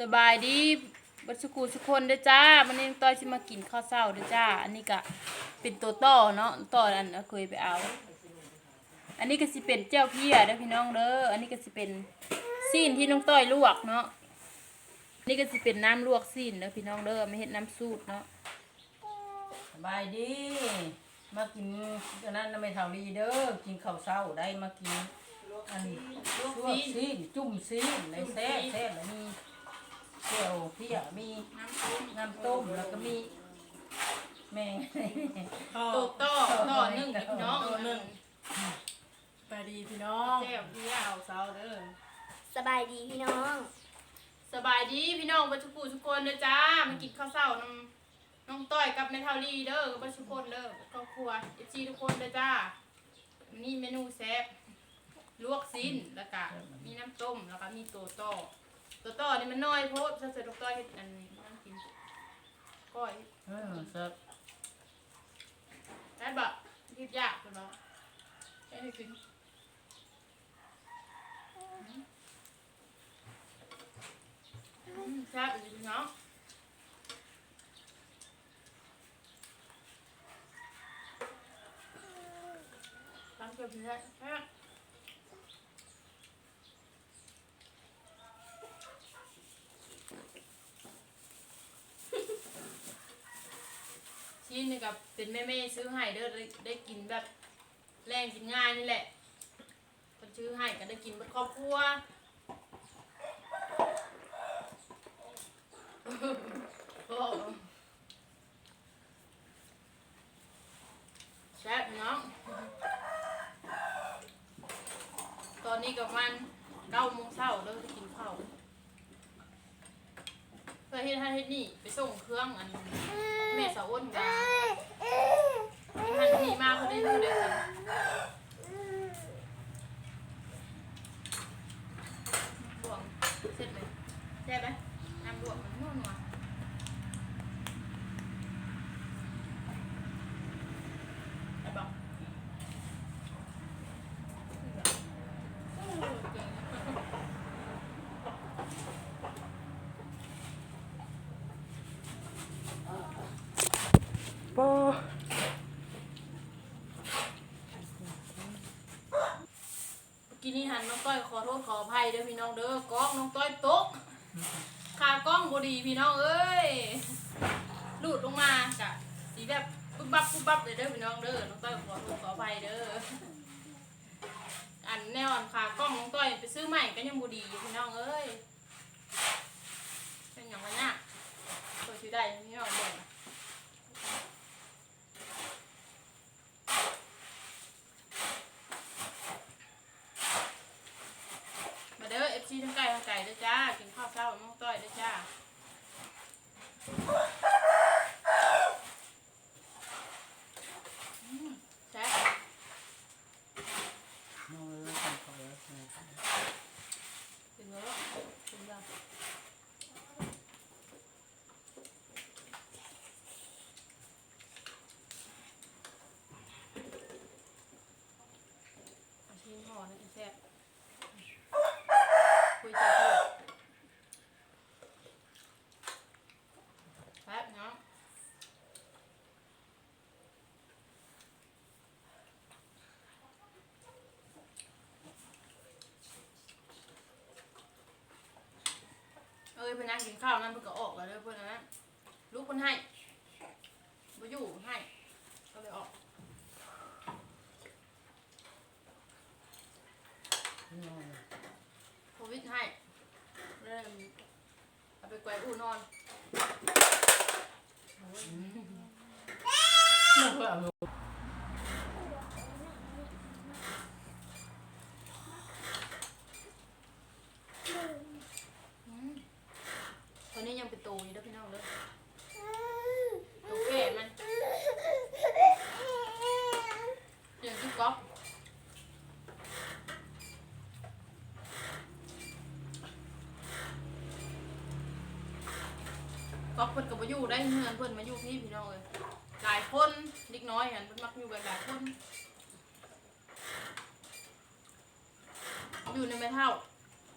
สบายดีบัสกูสุกคนเด้อจ้ามันนี้ต้อยสิมากินข้าวเช้าเด้อจ้า อันนี้ก็เป็นตัวต่อเนาะต่ออันเคยไปเอา อันนี้ก็สิเป็นเจ้าเพียเด้อพี่น้องเด้ออันนี้ก็สิเป็นซีนที่น้องต้อยลวกเนาะนนี้ก็สิเป็นน้ำลวกซีนเด้อพี่น้องเด้อไม่เฮ็ดน้ำสูตรเนาะสบายดี มากินอันนั้นไม่เท่ารีเด้อกินข้าวเช้าได้มากินอันลวกซีนจุ่มซีนในแซ่บแซ่บแล้วมี เจียวเพียมีน้ำต้มน้ำต้มแล้วก็มีแมงตัวต่อต่อหนึ่งเด้อพี่น้องต่อหนึ่งไปดีพี่น้องแซ่บเพียเอาเช้าเด้อสบายดีพี่น้อง สบายดีพี่น้องบัสกูทุกคนเด้อจ้ามากินข้าวเช้าน้ำน้องต้อยกับแม่เท่าลีเด้อกับบัสกุคนเด้อครอบครัวเอฟซีทุกคนเด้อจ้านี่เมนูแซ่บลวกซิ้นแล้วก็มีน้ำต้มแล้วก็มีตัวต่อ ตัวต่อนี่มันน้อยโพดถ้าเสร็จดอกต้อยเฮ็ดอันนี้น้ำกินก้อยเออแซ่บได้บะยืดยากคุณเนาะได้ให้กินอืมแซ่บอีกเนาะตามเกลือพี่แท้แซ่บชิ้น นี่กับเป็นแม่แม่ซื้อให้เด้อได้ได้กินแบบแรงกินง่ายนี่แหละคนซื้อให้ก็ได้กินเป็นครอบครัวโอ้แซ่บเนาะตอนนี้กับมันเก้าโมงเช้าเด้อจะกินข้าว เพื่อเฮ็ดให้เฮ็ดนี่ไปส่งเครื่องอันแม่สาวอ้นกันทันทีมากเขาได้ดูได้สิบวงเสร็จเลยแซ่บไหมน้ำบวงมันนัวนัวไอ้บอกเก่ง ปอ เมื่อ กี้นี่หันน้องต้อยขอโทษขออภัยเด้อพี่น้องเด้อกล้องน้องต้อยตกขากล้องบดีพี่น้องเอ้ยหลุดลงมากะสีแบบปุ๊บบับปุ๊บบับเลยเด้อพี่น้องเด้อน้องต้อยขอโทษขออภัยเด้ออันแนวอันขากล้องน้องต้อยไปซื้อใหม่ก็ยังบดีอยู่พี่น้องเอ้ยเป็นอย่างไรเนี่ยตัวชื่อได้พี่น้องเด้อ มาเด้อเอฟซีทั้งไก่ทั้งไก่เด้อจ้า กินข้าวเช้ากับน้องต้อยเด้อจ้าอืมแซ่บ น้องเอ้ยกินข้าวแล้ว ถึงแล้วถึงแล้วเอาชิ้นห่อนะจะแซ่บคุยใจพูดแป๊บเนาะ เพื่อนนั่งกินข้าวนั่นเพื่อนก็ออกแล้วเด้อเพื่อนนะลูกเพื่อนให้มาอยู่ให้ ก็เลยออกโควิดให้เริ่มเอาไปแกวอู่นอนเพื่อเอา อืมตัวนี้ยังเป็นตูอยู่เด้อพี่น้องเด้อตูแก่มันอย่างที่ ก๊อฟก๊อฟเพิ่นก็บ่อยู่ได้เฮือนเพิ่นมาอยู่พี่พี่น้องเอ้ยหลายคนเด็กน้อยหันเพิ่นมักอยู่แบบหลายคนอยู่ในแม่เท่า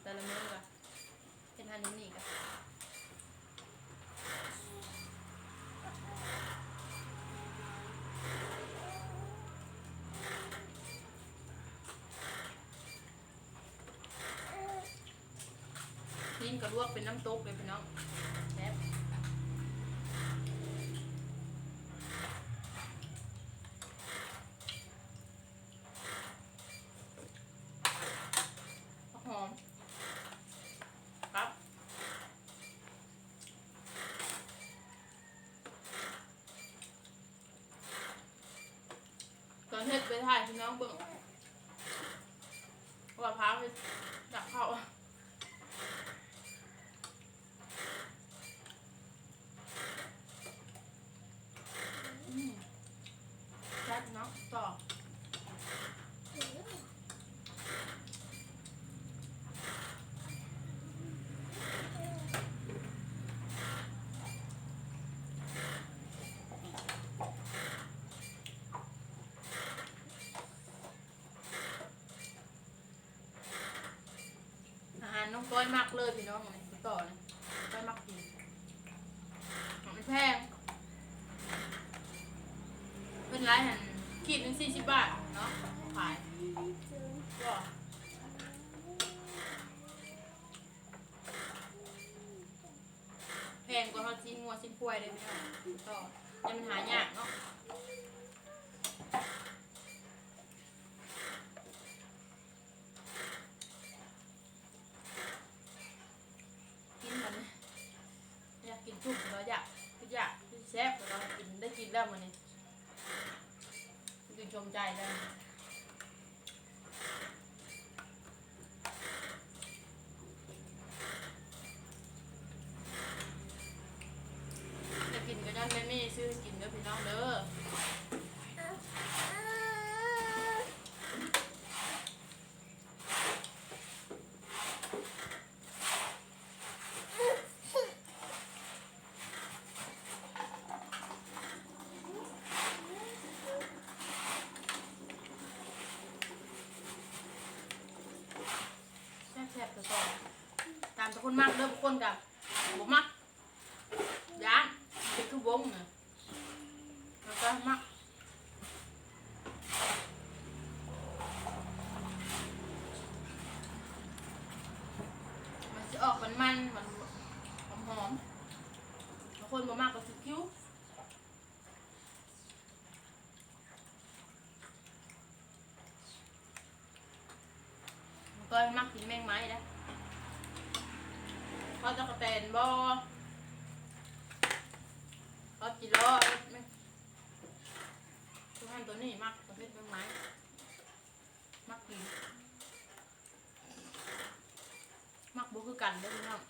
แต่ละมื้อก็เป็นทันนี้นี่กัน ซีนก็ลวกเป็นน้ำตกเลยพี่น้องแซ่บหอมครับตอนเฮ็ดไปถ่ายพี่น้องเบิ่งว่าพราวไปดักเข้าอืมแซ่บเนาะต่ออาหารน้อง ก้อยมากเลยพี่น้องนี่ต่อนะก้อยมากกินของแพง เป็นไรหันขีดหนึ่งสี่สิบบาทเนาะขายก็แพงกว่าเขาชิ้นงัวชิ้นควายเลยพี่น้องต่อยังมันหายากเนาะ กินมันอยากกินจุ่มเราอยากอยากกินแซ่บเรากินได้กินแล้วมันนี่ ได้ได้ใจแล้วจะกินก็ย้อนแม่มี่ซื้อให้กินเด้อพี่น้องเด้อแซ่บแซ่บตัวต่อตามทุก คนกับผมมักยานเป็นคือวงน่ะแล้วก็มักมันจะออกมันมันมันหอมหอมบางคนบ่มากก็สิคิ้วก็มักกินแมงไม้นะ เขาจะกระแตนบ่เขาจิรอแม่ทุกท่านตัวนี้มักประเภทต้นไม้มักดีมักบุคือกันเด้อพี่น้อง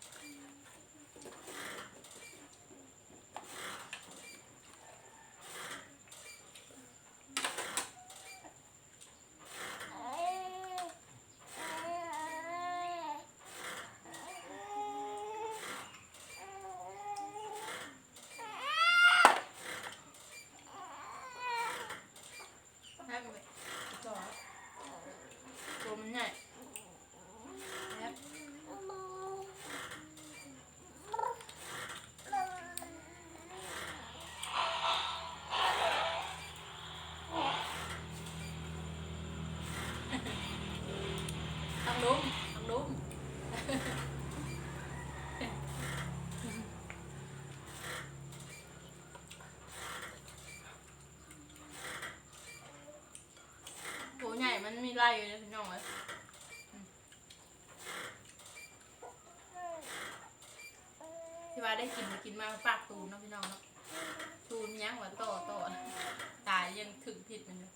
ให้มันไปต่อตัวมันใหญ่แล้ว ทางลุ้มทางลุ้มโหใหญ่มันมี ไล่อยู่นะพี่น้องเอ้ยอืมที่ว่าได้กินมากินมาฝากตูนเนาะพี่น้องเนาะตูนยังหัวโตโตตายยังถึงผิดมันอยู่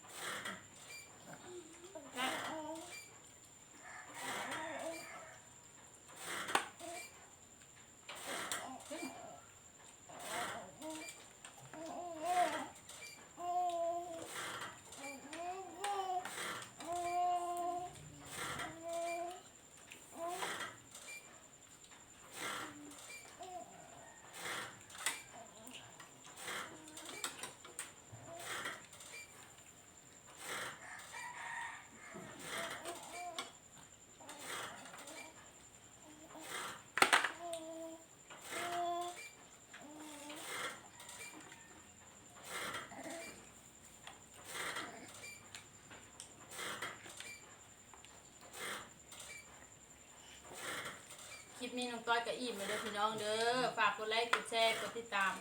นี้น้องต้อยกับอิ่มเลยเด้อพี่น้องเด้อฝากกดไลค์กดแชร์กดติดตาม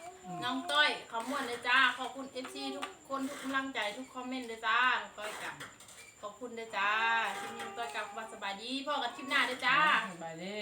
น้องต้อยขมวนเลยจ้าขอบคุณเอฟซีทุกคนทุกกำลังใจทุกคอมเมนต์เลยจ้าน้องต้อยกับขอบคุณเลยจ้าที่นี่น้องต้อยกับว่าสบายดีพ่อกับคลิปหน้าเลยจ้า สบายดี